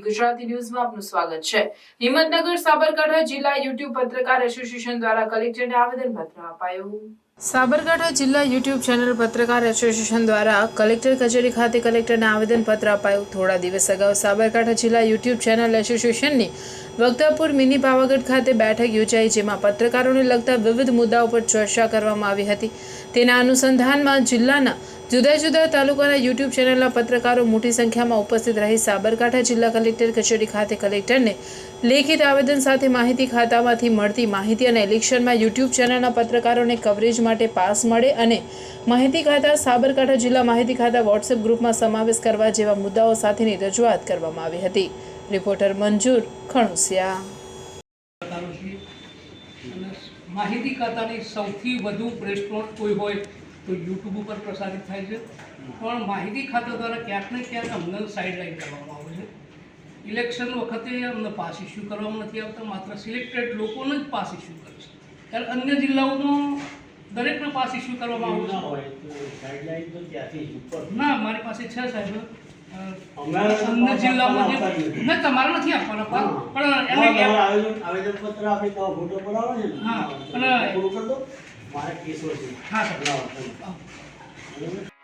ગુજરાતી ન્યૂઝમાં આપનું સ્વાગત છે. હિંમતનગર સાબરકાંઠા જિલ્લા યુટ્યુબ પત્રકાર એસોસિએશન દ્વારા કલેક્ટરને આવેદનપત્ર અપાયું. સાબરકાંઠા જિલ્લા યુટ્યુબ ચેનલ પત્રકાર એસોસિએશન દ્વારા કલેક્ટર કચેરી ખાતે કલેક્ટરને આવેદનપત્ર અપાયું. થોડા દિવસ અગાઉ સાબરકાંઠા જિલ્લા યુટ્યુબ ચેનલ એસોસિએશનની વક્તાપુર મિની પાવાગઢ ખાતે બેઠક યોજાઈ, જેમાં પત્રકારોને લગતા વિવિધ મુદ્દાઓ પર ચર્ચા કરવામાં આવી હતી. તેના અનુસંધાનમાં જિલ્લાના જુદા જુદા તાલુકાના યુટ્યુબ ચેનલના પત્રકારો મોટી સંખ્યામાં ઉપસ્થિત રહી સાબરકાંઠા જિલ્લા કલેક્ટર કચેરી ખાતે કલેક્ટરને લેખિત આવેદન સાથે માહિતી ખાતામાંથી મળતી માહિતી અને ઇલેક્શનમાં યુટ્યુબ ચેનલના પત્રકારોને કવરેજ માટે પાસ મળે અને માહિતી ખાતા સાબરકાંઠા જિલ્લા માહિતી ખાતા વોટ્સએપ ગ્રુપમાં સમાવેશ કરવા જેવા મુદ્દાઓ સાથેની રજૂઆત કરવામાં આવી હતી. રિપોર્ટર મંજૂર ખણુસિયા. માહિતી ખાતાની સૌથી વધુ પ્રેસ કોઈ હોય તો યુટ્યુબ ઉપર પ્રસારિત થાય છે. પણ માહિતી ખાતા દ્વારા ક્યાંક ને ક્યાંક અમને સાઇડલાઇન કરવામાં આવે છે. ઇલેક્શન વખતે અમને પાસ ઇસ્યુ કરવામાં નથી આવતા, માત્ર સિલેક્ટેડ લોકોને જ પાસ ઇસ્યુ કરે છે. ત્યારે અન્ય જિલ્લાઓમાં દરેકને પાસ ઇસ્યુ કરવામાં આવું ના હોય તો ગાઈડલાઈન તો ત્યાંથી ઉપર ના મારી પાસે છે સાહેબ. જિલ્લામાં ના તમારે નથી આપવાના પણ પણ એને આવેદનપત્ર આપી તો ફોટો પડાવો ને? હા, અને- પૂરું કરી દો. મારે કેસો છે. હા. બરાબર?